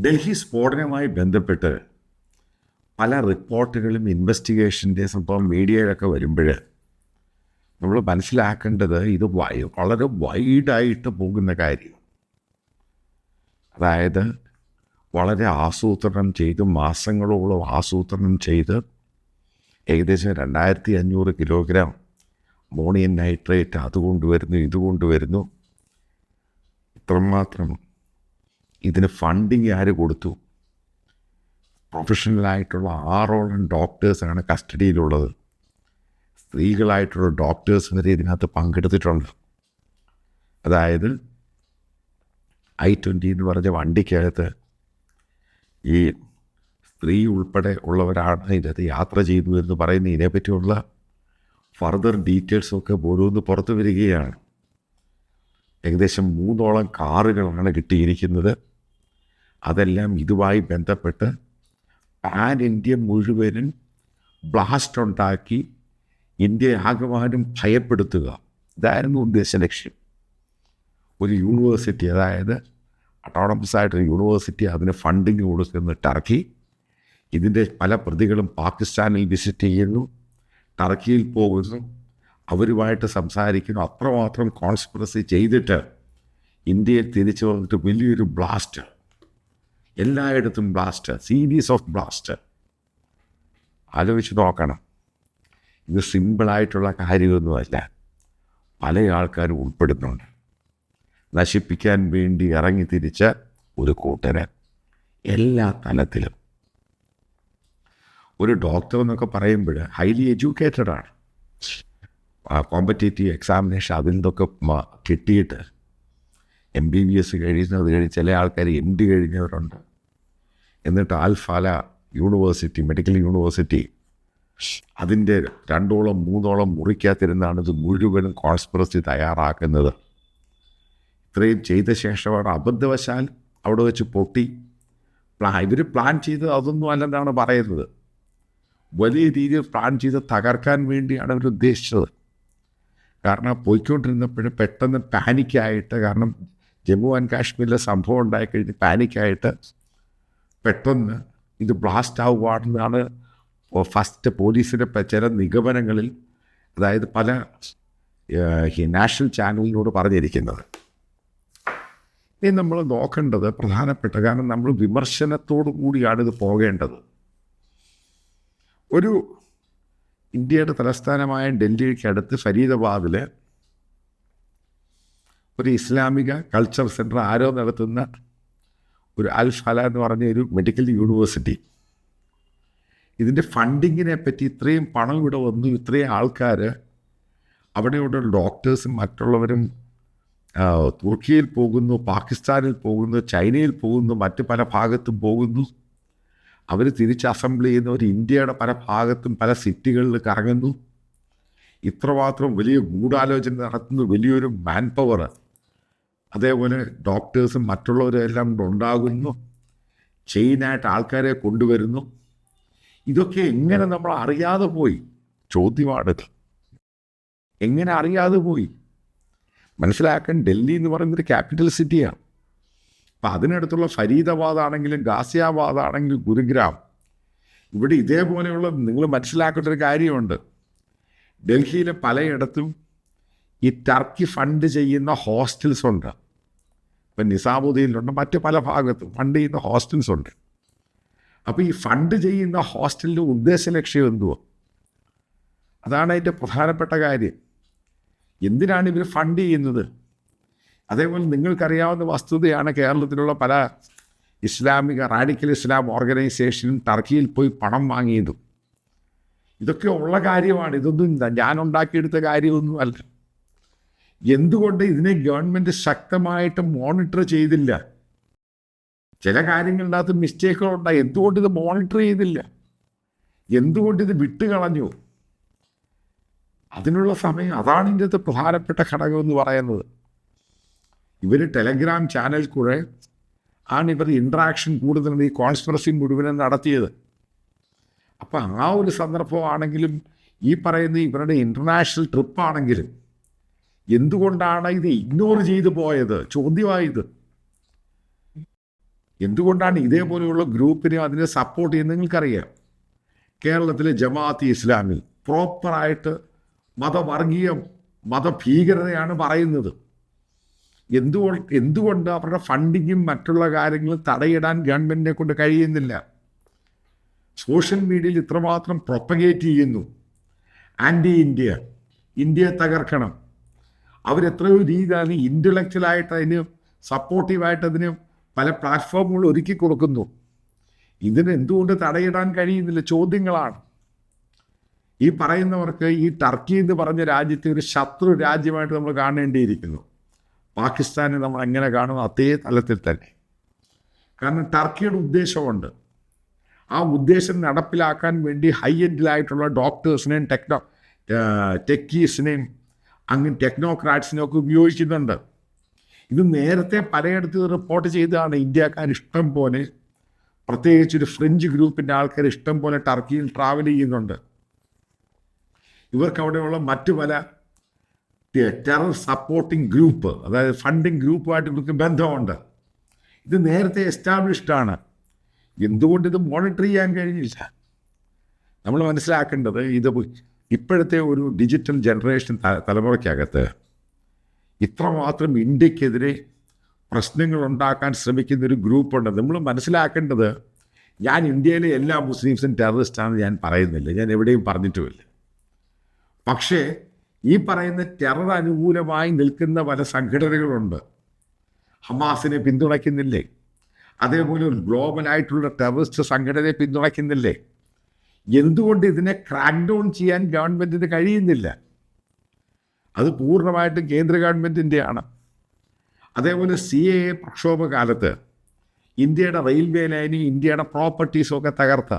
ഡൽഹി സ്ഫോടനവുമായി ബന്ധപ്പെട്ട് പല റിപ്പോർട്ടുകളും ഇൻവെസ്റ്റിഗേഷന്റെ സംഭവം മീഡിയയിലൊക്കെ വരുമ്പോൾ നമ്മൾ മനസ്സിലാക്കേണ്ടത് ഇത് വളരെ വൈഡായിട്ട് പോകുന്ന കാര്യം. അതായത് വളരെ ആസൂത്രണം ചെയ്ത് മാസങ്ങളോളം ആസൂത്രണം ചെയ്ത് ഏകദേശം രണ്ടായിരത്തി അഞ്ഞൂറ് കിലോഗ്രാം അമോണിയം നൈട്രേറ്റ് അത് കൊണ്ടുവരുന്നു ഇത് കൊണ്ടുവരുന്നു ഇത്രമാത്രം ഇതിന് ഫണ്ടിങ് ആര് കൊടുത്തു? പ്രൊഫഷണലായിട്ടുള്ള ആറോളം ഡോക്ടേഴ്സാണ് കസ്റ്റഡിയിലുള്ളത്. സ്ത്രീകളായിട്ടുള്ള ഡോക്ടേഴ്സ് വരെ ഇതിനകത്ത് പങ്കെടുത്തിട്ടുണ്ട്. അതായത് ഐ ട്വന്റി എന്ന് പറഞ്ഞ വണ്ടിക്കകത്ത് ഈ സ്ത്രീ ഉൾപ്പെടെ ഉള്ളവരാണ് ഇതിനകത്ത് യാത്ര ചെയ്തു എന്ന് പറയുന്ന ഇതിനെപ്പറ്റിയുള്ള ഫർദർ ഡീറ്റെയിൽസൊക്കെ ഓരോന്ന് പുറത്തു വരികയാണ്. ഏകദേശം മൂന്നോളം കാറുകളാണ് കിട്ടിയിരിക്കുന്നത്. അതെല്ലാം ഇതുമായി ബന്ധപ്പെട്ട് പാൻ ഇന്ത്യ മുഴുവനും ബ്ലാസ്റ്റ് ഉണ്ടാക്കി ഇന്ത്യ ആകമാനം ഭയപ്പെടുത്തുക. ഇതായിരുന്നു ഉദ്ദേശ ലക്ഷ്യം. ഒരു യൂണിവേഴ്സിറ്റി അതായത് അട്ടോണമസ് ആയിട്ടൊരു യൂണിവേഴ്സിറ്റി അതിന് ഫണ്ടിങ് കൊടുക്കുന്ന ടർക്കി ഇതിന്റെ പല പ്രതികളും പാകിസ്ഥാനിൽ വിസിറ്റ് ചെയ്യുന്നു ടർക്കിയിൽ പോകുന്നു. അവരുമായിട്ട് സംസാരിക്കുന്നു. അത്രമാത്രം കോൺസ്പിറസി ചെയ്തിട്ട് ഇന്ത്യയിൽ തിരിച്ചു വന്നിട്ട് വലിയൊരു ബ്ലാസ്റ്റ് എല്ലായിടത്തും ബ്ലാസ്റ്റ് സീരീസ് ഓഫ് ബ്ലാസ്റ്റ് ആലോചിച്ച് നോക്കണം. ഇത് സിമ്പിളായിട്ടുള്ള കാര്യമൊന്നുമല്ല പല ആൾക്കാരും ഉൾപ്പെടുന്നുണ്ട്. നശിപ്പിക്കാൻ വേണ്ടി ഇറങ്ങി തിരിച്ച ഒരു കൂട്ടര് എല്ലാ തലത്തിലും. ഒരു ഡോക്ടർ എന്നൊക്കെ പറയുമ്പോൾ ഹൈലി എഡ്യൂക്കേറ്റഡ് ആണ്. കോമ്പറ്റേറ്റീവ് എക്സാമിനേഷൻ അതിൽ നിന്നൊക്കെ കിട്ടിയിട്ട് എം ബി ബി എസ് കഴിയുന്നത് കഴിഞ്ഞ് ചില ആൾക്കാർ എം ഡി കഴിഞ്ഞവരുണ്ട്. എന്നിട്ട് ആൽഫാല യൂണിവേഴ്സിറ്റി മെഡിക്കൽ യൂണിവേഴ്സിറ്റി അതിന്റെ രണ്ടോളം മൂന്നോളം മുറിക്കാത്തിരുന്നാണ് ഇത് മുഴുവനും കോൺസ്പിറസി തയ്യാറാക്കുന്നത്. ഇത്രയും ചെയ്ത ശേഷമാണ് അബദ്ധവശാൽ അവിടെ വെച്ച് പൊട്ടി. പ്ലാ ഇവർ പ്ലാൻ ചെയ്ത് അതൊന്നും അല്ലെന്നാണ് പറയുന്നത്. വലിയ രീതിയിൽ പ്ലാൻ ചെയ്ത് തകർക്കാൻ വേണ്ടിയാണ് അവർ ഉദ്ദേശിച്ചത്. കാരണം പോയിക്കൊണ്ടിരുന്നപ്പോഴും പെട്ടെന്ന് പാനിക്കായിട്ട് കാരണം ജമ്മു ആൻഡ് കാശ്മീരിലെ സംഭവം ഉണ്ടായിക്കഴിഞ്ഞ് പാനിക്കായിട്ട് പെട്ടെന്ന് ഇത് ബ്ലാസ്റ്റ് ആവുകയാണെന്നാണ് ഫസ്റ്റ് പോലീസിന്റെ ചില നിഗമനങ്ങളിൽ അതായത് പല നാഷണൽ ചാനലിനോട് പറഞ്ഞിരിക്കുന്നത്. ഇനി നമ്മൾ നോക്കേണ്ടത് പ്രധാനപ്പെട്ട കാരണം നമ്മൾ വിമർശനത്തോടു കൂടിയാണ് ഇത് പോകേണ്ടത്. ഒരു ഇന്ത്യയുടെ തലസ്ഥാനമായ ഡൽഹിക്ക് അടുത്ത് ഫരീദാബാദിൽ ഒരു ഇസ്ലാമിക കൾച്ചർ സെന്റർ ആരോ നടത്തുന്ന ഒരു അൽഫല എന്ന് പറഞ്ഞ ഒരു മെഡിക്കൽ യൂണിവേഴ്സിറ്റി ഇതിന്റെ ഫണ്ടിങ്ങിനെ പറ്റി ഇത്രയും പണം ഇവിടെ വന്നു. ഇത്രയും ആൾക്കാർ അവിടെയുള്ള ഡോക്ടേഴ്സും മറ്റുള്ളവരും തുർക്കിയിൽ പോകുന്നു പാകിസ്ഥാനിൽ പോകുന്നു ചൈനയിൽ പോകുന്നു മറ്റ് പല ഭാഗത്തും പോകുന്നു. അവർ തിരിച്ച് അസംബിൾ ചെയ്യുന്നവർ ഇന്ത്യയുടെ പല ഭാഗത്തും പല സിറ്റികളിൽ കറങ്ങുന്നു. ഇത്രമാത്രം വലിയ ഗൂഢാലോചന നടത്തുന്ന. വലിയൊരു മാൻ പവർ അതേപോലെ ഡോക്ടേഴ്സും മറ്റുള്ളവരും എല്ലാം ഉണ്ടാകുന്നു. ചെയിനായിട്ട് ആൾക്കാരെ കൊണ്ടുവരുന്നു. ഇതൊക്കെ എങ്ങനെ നമ്മൾ അറിയാതെ പോയി? ചോദ്യമാണ്. എങ്ങനെ അറിയാതെ പോയി? മനസ്സിലാക്കാൻ ഡൽഹി എന്ന് പറയുന്നൊരു ക്യാപിറ്റൽ സിറ്റിയാണ്. അപ്പം അതിനടുത്തുള്ള ഫരീദാബാദ് ആണെങ്കിലും ഗാസിയാബാദ് ആണെങ്കിലും ഗുരുഗ്രാം. ഇവിടെ ഇതേപോലെയുള്ള നിങ്ങൾ മനസ്സിലാക്കേണ്ട ഒരു കാര്യമുണ്ട്. ഡൽഹിയിലെ പലയിടത്തും ഈ ടർക്കി ഫണ്ട് ചെയ്യുന്ന ഹോസ്റ്റൽസ് ഉണ്ട്. ഇപ്പം നിസാമുദ്ദീനിലുണ്ട് മറ്റ് പല ഭാഗത്തും ഫണ്ട് ചെയ്യുന്ന ഹോസ്റ്റൽസ് ഉണ്ട്. അപ്പോൾ ഈ ഫണ്ട് ചെയ്യുന്ന ഹോസ്റ്റലിന്റെ ഉദ്ദേശ ലക്ഷ്യം എന്തുവോ? അതാണ് അതിന്റെ പ്രധാനപ്പെട്ട കാര്യം. എന്തിനാണ് ഇവർ ഫണ്ട് ചെയ്യുന്നത്? അതേപോലെ നിങ്ങൾക്കറിയാവുന്ന വസ്തുതയാണ് കേരളത്തിലുള്ള പല ഇസ്ലാമിക റാഡിക്കൽ ഇസ്ലാം ഓർഗനൈസേഷനും ടർക്കിയിൽ പോയി പണം വാങ്ങിയതും. ഇതൊക്കെ ഉള്ള കാര്യമാണ്. ഇതൊന്നും ഞാൻ ഉണ്ടാക്കിയെടുത്ത കാര്യമൊന്നും അല്ല എന്തുകൊണ്ട് ഇതിനെ ഗവൺമെന്റ് ശക്തമായിട്ട് മോണിറ്റർ ചെയ്തില്ല? ചില കാര്യങ്ങളിനകത്ത് മിസ്റ്റേക്കുകളുണ്ടായി. എന്തുകൊണ്ട് ഇത് മോണിറ്റർ ചെയ്തില്ല? എന്തുകൊണ്ട് ഇത് വിട്ടുകളഞ്ഞു? അതിനുള്ള സമയം അതാണ് ഇതിന്റെ പ്രധാനപ്പെട്ട ഘടകം എന്ന് പറയുന്നത്. ഇവർ ടെലഗ്രാം ചാനൽ കൂടെ ആണ് ഇവർ ഇൻട്രാക്ഷൻ കൂടുതൽ ഈ കോൺസ്പിറസി മുഴുവനും നടത്തിയത്. അപ്പം ആ ഒരു സന്ദർഭമാണെങ്കിലും ഈ പറയുന്ന ഇവരുടെ ഇന്റർനാഷണൽ ട്രിപ്പാണെങ്കിലും എന്തുകൊണ്ടാണ് ഇത് ഇഗ്നോർ ചെയ്തു പോയത്? ചോദ്യമായത്. എന്തുകൊണ്ടാണ് ഇതേപോലെയുള്ള ഗ്രൂപ്പിനെ അതിനെ സപ്പോർട്ട് ചെയ്യുന്നത് നിങ്ങൾക്കറിയാം. കേരളത്തിലെ ജമാഅത്ത് ഇസ്ലാമിൽ പ്രോപ്പറായിട്ട് മതവർഗീയ മതഭീകരതയാണ് പറയുന്നത്. എന്തുകൊണ്ട് എന്തുകൊണ്ട് അവരുടെ ഫണ്ടിങ്ങും മറ്റുള്ള കാര്യങ്ങളും തടയിടാൻ ഗവൺമെന്റിനെ കൊണ്ട് കഴിയുന്നില്ല? സോഷ്യൽ മീഡിയയിൽ ഇത്രമാത്രം പ്രൊപ്പഗേറ്റ് ചെയ്യുന്നു. ആന്റി ഇന്ത്യ ഇന്ത്യയെ തകർക്കണം. അവരെത്രയോ രീതിയാണ് ഇന്റലക്ച്വലായിട്ട് അതിന് സപ്പോർട്ടീവായിട്ട് അതിന് പല പ്ലാറ്റ്ഫോമുകൾ ഒരുക്കി കൊടുക്കുന്നു. ഇതിന് എന്തുകൊണ്ട് തടയിടാൻ കഴിയുന്നില്ല? ചോദ്യങ്ങളാണ്. ഈ പറയുന്നവർക്ക് ഈ ടർക്കി എന്ന് പറഞ്ഞ രാജ്യത്തെ ഒരു ശത്രു രാജ്യമായിട്ട് നമ്മൾ കാണേണ്ടിയിരിക്കുന്നു. പാകിസ്ഥാനെ നമ്മൾ എങ്ങനെ കാണുന്നു? അതേ തലത്തിൽ തന്നെ. കാരണം ടർക്കിയുടെ ഉദ്ദേശമുണ്ട്. ആ ഉദ്ദേശം നടപ്പിലാക്കാൻ വേണ്ടി ഹൈ എൻഡിലായിട്ടുള്ള ഡോക്ടേഴ്സിനെയും ടെക്നോ ടെക്കീസിനെയും അങ്ങനെ ടെക്നോക്രാറ്റ്സിനൊക്കെ ഉപയോഗിക്കുന്നുണ്ട് ഇത് നേരത്തെ പലയിടത്ത് റിപ്പോർട്ട് ചെയ്തതാണ്. ഇന്ത്യക്കാർ ഇഷ്ടം പോലെ പ്രത്യേകിച്ച് ഒരു ഫ്രഞ്ച് ഗ്രൂപ്പിന്റെ ആൾക്കാർ ഇഷ്ടം പോലെ ടർക്കിയിൽ ട്രാവൽ ചെയ്യുന്നുണ്ട്. ഇവർക്ക് അവിടെയുള്ള മറ്റു പല ടെറർ സപ്പോർട്ടിംഗ് ഗ്രൂപ്പ് അതായത് ഫണ്ടിങ് ഗ്രൂപ്പുമായിട്ട് ഇവർക്ക് ബന്ധമുണ്ട്. ഇത് നേരത്തെ എസ്റ്റാബ്ലിഷ്ഡ് ആണ്. എന്തുകൊണ്ട് ഇത് മോണിറ്റർ ചെയ്യാൻ കഴിഞ്ഞില്ല? നമ്മൾ മനസ്സിലാക്കേണ്ടത് ഇത് ഇപ്പോഴത്തെ ഒരു ഡിജിറ്റൽ ജനറേഷൻ തലമുറയ്ക്കകത്ത് ഇത്രമാത്രം ഇന്ത്യക്കെതിരെ പ്രശ്നങ്ങൾ ഉണ്ടാക്കാൻ ശ്രമിക്കുന്ന ഒരു ഗ്രൂപ്പുണ്ട് നമ്മൾ മനസ്സിലാക്കേണ്ടത് ഞാൻ ഇന്ത്യയിലെ എല്ലാ മുസ്ലിംസും ടെററിസ്റ്റാണെന്ന് ഞാൻ പറയുന്നില്ല. ഞാൻ എവിടെയും പറഞ്ഞിട്ടുമില്ല. പക്ഷേ ഈ പറയുന്ന ടെറർ അനുകൂലമായി നിൽക്കുന്ന പല സംഘടനകളുണ്ട്. ഹമാസിനെ പിന്തുണയ്ക്കുന്നില്ലേ? അതേപോലെ ഗ്ലോബലായിട്ടുള്ള ടെററിസ്റ്റ് സംഘടനയെ പിന്തുണയ്ക്കുന്നില്ലേ? എന്തുകൊണ്ട് ഇതിനെ ക്രാക്ക് ഡൗൺ ചെയ്യാൻ ഗവൺമെന്റിന് കഴിയുന്നില്ല? അത് പൂർണമായിട്ടും കേന്ദ്ര ഗവൺമെന്റിന്റെയാണ് അതേപോലെ സി എ പ്രക്ഷോഭകാലത്ത് പ്രക്ഷോഭ കാലത്ത് ഇന്ത്യയുടെ റെയിൽവേ ലൈനും ഇന്ത്യയുടെ പ്രോപ്പർട്ടീസും ഒക്കെ തകർത്ത.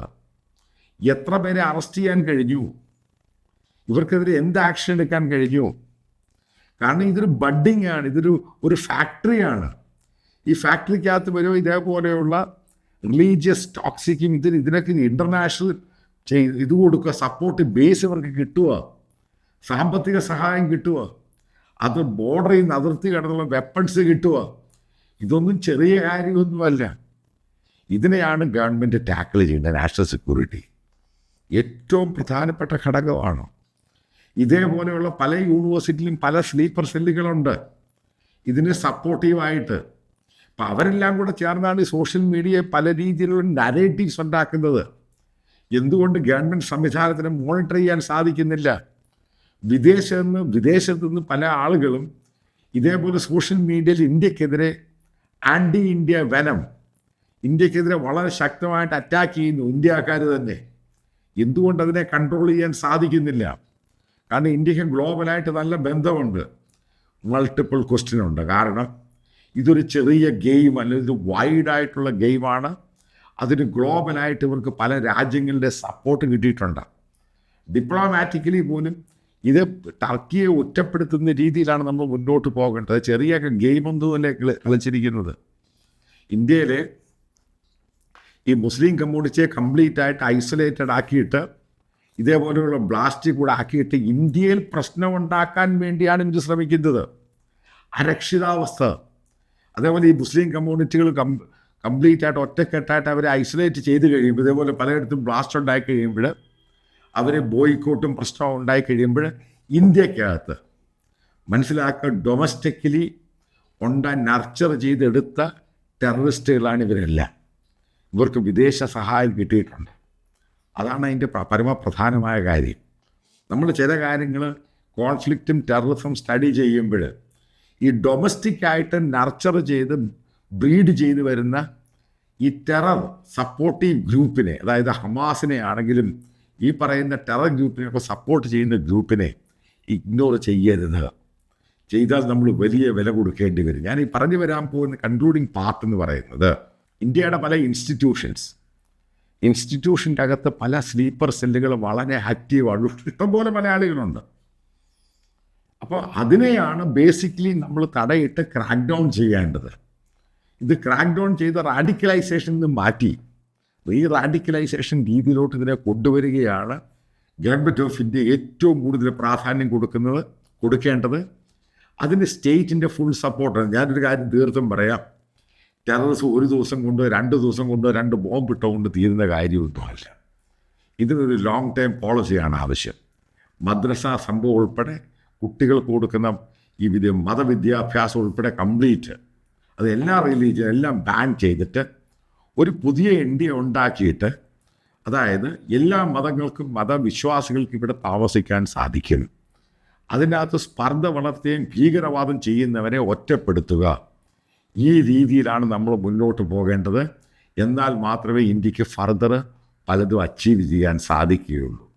എത്ര പേരെ അറസ്റ്റ് ചെയ്യാൻ കഴിഞ്ഞു? ഇവർക്കെതിരെ എന്ത് ആക്ഷൻ എടുക്കാൻ കഴിഞ്ഞു? കാരണം ഇതൊരു ബഡ്ഡിങ് ആണ് ഇതൊരു ഒരു ഫാക്ടറിയാണ് ഈ ഫാക്ടറിക്കകത്ത് വരുമോ ഇതേപോലെയുള്ള റിലീജിയസ് ടോക്സിക്കും ഇതിന് ഇതിനൊക്കെ ഇന്റർനാഷണൽ ചെയ് ഇത് കൊടുക്കുക സപ്പോർട്ട് ബേസ് ഇവർക്ക് കിട്ടുക സാമ്പത്തിക സഹായം കിട്ടുക അത് ബോർഡറിൽ നിന്ന് അതിർത്തി കടന്നുള്ള വെപ്പൺസ് കിട്ടുക. ഇതൊന്നും ചെറിയ കാര്യമൊന്നുമല്ല. ഇതിനെയാണ് ഗവൺമെന്റ് ടാക്കിൾ ചെയ്യേണ്ടത് നാഷണൽ സെക്യൂരിറ്റി ഏറ്റവും പ്രധാനപ്പെട്ട ഘടകമാണ്. ഇതേപോലെയുള്ള പല യൂണിവേഴ്സിറ്റിയിലും പല സ്ലീപ്പർ സെല്ലുകളുണ്ട് ഇതിന് സപ്പോർട്ടീവായിട്ട് അപ്പം അവരെല്ലാം കൂടെ ചേർന്നാണ് സോഷ്യൽ മീഡിയയെ പല രീതിയിലുള്ള നരേറ്റീവ്സ് ഉണ്ടാക്കുന്നത്. എന്തുകൊണ്ട് ഗവൺമെന്റ് സംവിധാനത്തിന് മോണിറ്റർ ചെയ്യാൻ സാധിക്കുന്നില്ല? വിദേശത്ത് നിന്ന് വിദേശത്തു നിന്ന് പല ആളുകളും ഇതേപോലെ സോഷ്യൽ മീഡിയയിൽ ഇന്ത്യക്കെതിരെ ആന്റി ഇന്ത്യ വനം ഇന്ത്യക്കെതിരെ വളരെ ശക്തമായിട്ട് അറ്റാക്ക് ചെയ്യുന്നു ഇന്ത്യക്കാർ തന്നെ. എന്തുകൊണ്ട് അതിനെ കൺട്രോൾ ചെയ്യാൻ സാധിക്കുന്നില്ല? കാരണം ഇന്ത്യയ്ക്ക് ഗ്ലോബലായിട്ട് നല്ല ബന്ധമുണ്ട്. മൾട്ടിപ്പിൾ ക്വസ്റ്റ്യൻ ഉണ്ട്. കാരണം ഇതൊരു ചെറിയ ഗെയിം അല്ലെങ്കിൽ ഇത് വൈഡായിട്ടുള്ള ഗെയിമാണ്. അതിന് ഗ്ലോബലായിട്ട് ഇവർക്ക് പല രാജ്യങ്ങളുടെ സപ്പോർട്ട് കിട്ടിയിട്ടുണ്ട്. ഡിപ്ലോമാറ്റിക്കലി പോലും ഇത് ടർക്കിയെ ഒറ്റപ്പെടുത്തുന്ന രീതിയിലാണ് നമ്മൾ മുന്നോട്ട് പോകേണ്ടത്. ചെറിയ ഗെയിം ഒന്നും തന്നെ കളിച്ചിരിക്കുന്നത്. ഇന്ത്യയിലെ ഈ മുസ്ലിം കമ്മ്യൂണിറ്റിയെ കംപ്ലീറ്റ് ആയിട്ട് ഐസൊലേറ്റഡ് ആക്കിയിട്ട് ഇതേപോലെയുള്ള ബ്ലാസ്റ്റ് കൂടെ ആക്കിയിട്ട് ഇന്ത്യയിൽ പ്രശ്നമുണ്ടാക്കാൻ വേണ്ടിയാണ് ഇവർ ശ്രമിക്കുന്നത്. അരക്ഷിതാവസ്ഥ. അതേപോലെ ഈ മുസ്ലിം കമ്മ്യൂണിറ്റികൾ കംപ്ലീറ്റ് ആയിട്ട് ഒറ്റക്കെട്ടായിട്ട് അവരെ ഐസൊലേറ്റ് ചെയ്ത് കഴിയുമ്പോൾ ഇതേപോലെ പലയിടത്തും ബ്ലാസ്റ്റ് ഉണ്ടായി കഴിയുമ്പോൾ അവരെ ബോയ്ക്കോട്ടും പ്രശ്നവും ഉണ്ടായി കഴിയുമ്പോൾ ഇന്ത്യക്കകത്ത് മനസ്സിലാക്കുക ഡൊമസ്റ്റിക്കലി ഉണ്ട നർച്ചർ ചെയ്തെടുത്ത ടെററിസ്റ്റുകളാണ് ഇവരെല്ലാം. ഇവർക്ക് വിദേശ സഹായം കിട്ടിയിട്ടുണ്ട്. അതാണ് അതിന്റെ പരമപ്രധാനമായ കാര്യം. നമ്മൾ ചില കാര്യങ്ങൾ കോൺഫ്ലിക്റ്റും ടെററിസം സ്റ്റഡി ചെയ്യുമ്പോൾ ഈ ഡൊമസ്റ്റിക്കായിട്ട് നർച്ചർ ചെയ്ത് ബ്രീഡ് ചെയ്തു വരുന്ന ഈ ടെറർ സപ്പോർട്ടീവ് ഗ്രൂപ്പിനെ അതായത് ഹമാസിനെ ആണെങ്കിലും ഈ പറയുന്ന ടെറർ ഗ്രൂപ്പിനെയൊക്കെ സപ്പോർട്ട് ചെയ്യുന്ന ഗ്രൂപ്പിനെ ഇഗ്നോർ ചെയ്യരുത്. ചെയ്താൽ നമ്മൾ വലിയ വില കൊടുക്കേണ്ടി വരും. ഞാൻ ഈ പറഞ്ഞു വരാൻ പോകുന്ന കൺക്ലൂഡിങ് പാർട്ട് എന്ന് പറയുന്നത് ഇന്ത്യയുടെ പല ഇൻസ്റ്റിറ്റ്യൂഷൻസ് ഇൻസ്റ്റിറ്റ്യൂഷന്റെ അകത്ത് പല സ്ലീപ്പർ സെല്ലുകൾ വളരെ ആക്റ്റീവാണ് ഇഷ്ടംപോലെ മലയാളികളുണ്ട്. അപ്പോൾ അതിനെയാണ് ബേസിക്കലി നമ്മൾ തടയിട്ട് ക്രാക്ക് ഡൗൺ ചെയ്യേണ്ടത്. ഇത് ക്രാക്ക് ഡൗൺ ചെയ്ത റാഡിക്കലൈസേഷൻ നിന്ന് മാറ്റി. റീ റാഡിക്കലൈസേഷൻ രീതിയിലോട്ട് ഇതിനെ കൊണ്ടുവരികയാണ് ഗവൺമെന്റ് ഓഫ് ഇന്ത്യ ഏറ്റവും കൂടുതൽ പ്രാധാന്യം കൊടുക്കുന്നത് കൊടുക്കേണ്ടത്. അതിന് സ്റ്റേറ്റിന്റെ ഫുൾ സപ്പോർട്ടാണ് ഞാനൊരു കാര്യം തീർത്തും പറയാം. ടെററിസം ഒരു ദിവസം കൊണ്ട് രണ്ട് ദിവസം കൊണ്ടോ രണ്ട് ബോംബ് ഇട്ടുകൊണ്ട് തീരുന്ന കാര്യമൊന്നുമല്ല. ഇതിനൊരു ലോങ് ടൈം പോളിസിയാണ് ആവശ്യം. മദ്രസ സംഭവം ഉൾപ്പെടെ കുട്ടികൾക്ക് കൊടുക്കുന്ന ഈ വിദ്യ മതവിദ്യാഭ്യാസം ഉൾപ്പെടെ കംപ്ലീറ്റ് അത് എല്ലാ റിലീജിയനും എല്ലാം ബാൻ ചെയ്തിട്ട് ഒരു പുതിയ ഇന്ത്യ ഉണ്ടാക്കിയിട്ട് അതായത് എല്ലാ മതങ്ങൾക്കും മതവിശ്വാസികൾക്കും ഇവിടെ താമസിക്കാൻ സാധിക്കും. അതിനകത്ത് സ്പർദ്ധ വളർത്തുകയും ഭീകരവാദം ചെയ്യുന്നവരെ ഒറ്റപ്പെടുത്തുക. ഈ രീതിയിലാണ് നമ്മൾ മുന്നോട്ട് പോകേണ്ടത്. എന്നാൽ മാത്രമേ ഇന്ത്യയ്ക്ക് ഫർദർ പലതും അച്ചീവ് ചെയ്യാൻ സാധിക്കുകയുള്ളൂ.